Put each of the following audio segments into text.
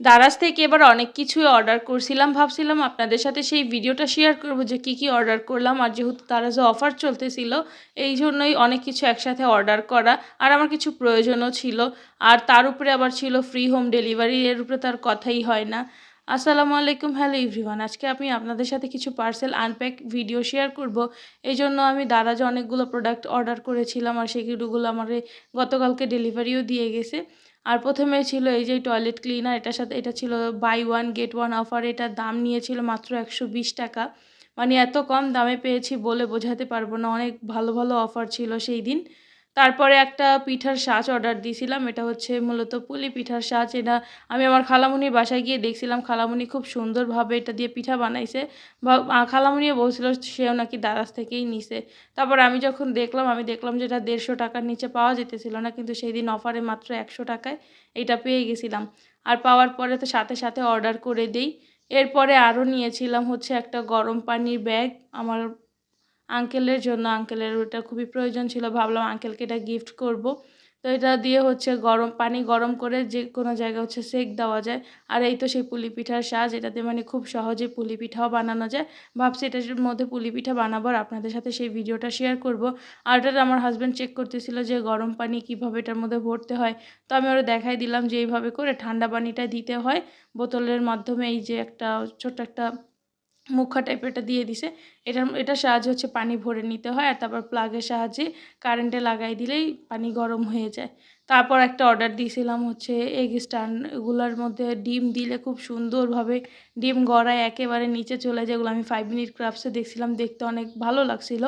দারাজ থেকে এবার অনেক কিছুই অর্ডার করছিলাম, ভাবছিলাম আপনাদের সাথে সেই ভিডিওটা শেয়ার করব যে কি কি অর্ডার করলাম আর যেহেতু দারাজে অফার চলতেছিল, এই জন্যই অনেক কিছু একসাথে অর্ডার করা আর আমার কিছু প্রয়োজনও ছিল আর তার উপরে আবার ছিল ফ্রি হোম ডেলিভারি এর উপরে তার কথাই হয় না। আসসালামু আলাইকুম হ্যালো এভরিওয়ান আজকে আমি আপনাদের সাথে কিছু পার্সেল আনপ্যাক ভিডিও শেয়ার করব। এই জন্য আমি দারাজে অনেকগুলো প্রোডাক্ট অর্ডার করেছিলাম আর সেগুলোগুলো আমার গতকালকে ডেলিভারিও দিয়ে গেছে। আর প্রথমে ছিল এই যে টয়লেট ক্লিনার এটার সাথে, এটা ছিল buy one get one offer এটার দাম নিয়েছিল মাত্র একশো বিশ টাকা। মানে এত কম দামে পেয়েছি বলে বোঝাতে পারব না, অনেক ভালো ভালো অফার ছিল সেই দিন। তারপরে একটা পিঠার সাজ অর্ডার দিয়েছিলাম, এটা হচ্ছে মূলত পুলি পিঠার সাজ। এটা আমি আমার খালামুনির বাসায় গিয়ে দেখছিলাম, খালামুনি খুব সুন্দরভাবে এটা দিয়ে পিঠা বানাইছে। বা খালামুনিও বলছিল সেও নাকি দারাজ থেকেই নিছে। তারপর আমি যখন দেখলাম, আমি দেখলাম যে এটা দেড়শো টাকার নিচে পাওয়া যেতেছিল না, কিন্তু সেই দিন অফারে মাত্র একশো টাকায় এটা পেয়ে গেছিলাম। আর পাওয়ার পরে তো সাথে সাথে অর্ডার করে দিই। এরপরে আরও নিয়েছিলাম হচ্ছে একটা গরম পানির ব্যাগ আমার আঙ্কেলের জন্য, আঙ্কেলের ওটা খুবই প্রয়োজন ছিল। ভাবলাম আঙ্কেলকে এটা গিফট করব। তো এটা দিয়ে হচ্ছে গরম, পানি গরম করে যে কোনো জায়গায় হচ্ছে সেক দেওয়া যায়। আর এই তো সেই পুলি পিঠার সাজ এটাতে মানে খুব সহজে পুলি পিঠাও বানানো যায়। ভাবছি এটার মধ্যে পুলি পিঠা বানাবো আর আপনাদের সাথে সেই ভিডিওটা শেয়ার করব। আর এটা আমার হাজব্যান্ড চেক করতেছিল যে গরম পানি কীভাবে এটার মধ্যে ভরতে হয়। তো আমি ওরা দেখাই দিলাম যে এইভাবে করে ঠান্ডা পানিটা দিতে হয়। বোতলের মাধ্যমে এই যে একটা ছোট্ট একটা মুখা টাইপের এটা দিয়ে দিছে। এটার এটার সাহায্যে হচ্ছে পানি ভরে নিতে হয় আর তারপর প্লাগের সাহায্যে কারেন্টে লাগাই দিলেই পানি গরম হয়ে যায়। তারপর একটা অর্ডার দিয়েছিলাম হচ্ছে এগ স্টান এগুলোর মধ্যে ডিম দিলে খুব সুন্দরভাবে ডিম গড়ায় একেবারে নিচে চলে যায়, এগুলো আমি ফাইভ মিনিট ক্রাফটসে দেখছিলাম, দেখতে অনেক ভালো লাগছিল।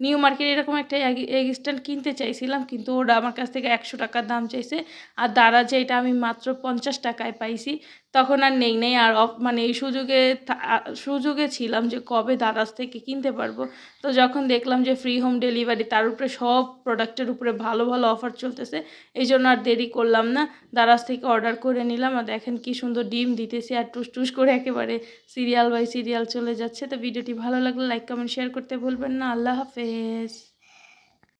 নিউ মার্কেট এরকম একটা এগ স্ট্যান্ড কিনতে চাইছিলাম, কিন্তু ওরা আমার কাছ থেকে একশো টাকার দাম চাইছে। আর দ্বারা যে এটা আমি মাত্র পঞ্চাশ টাকায় পাইছি। তখন আর নেই নেই আর অফ মানে এই সুযোগে সুযোগে ছিলাম যে কবে দারাজ থেকে কিনতে পারব। তো যখন দেখলাম যে ফ্রি হোম ডেলিভারি তার উপরে সব প্রোডাক্টের উপরে ভালো ভালো অফার চলতেছে, এই জন্য আর দেরি করলাম না। দারাজ থেকে অর্ডার করে নিলাম আর দেখেন কি সুন্দর ডিম দিতেছি আর টুস টুস করে একেবারে সিরিয়াল বাই সিরিয়াল চলে যাচ্ছে। তো ভিডিওটি ভালো লাগলে লাইক কমেন্ট শেয়ার করতে ভুলবেন না। আল্লাহ হাফেজ।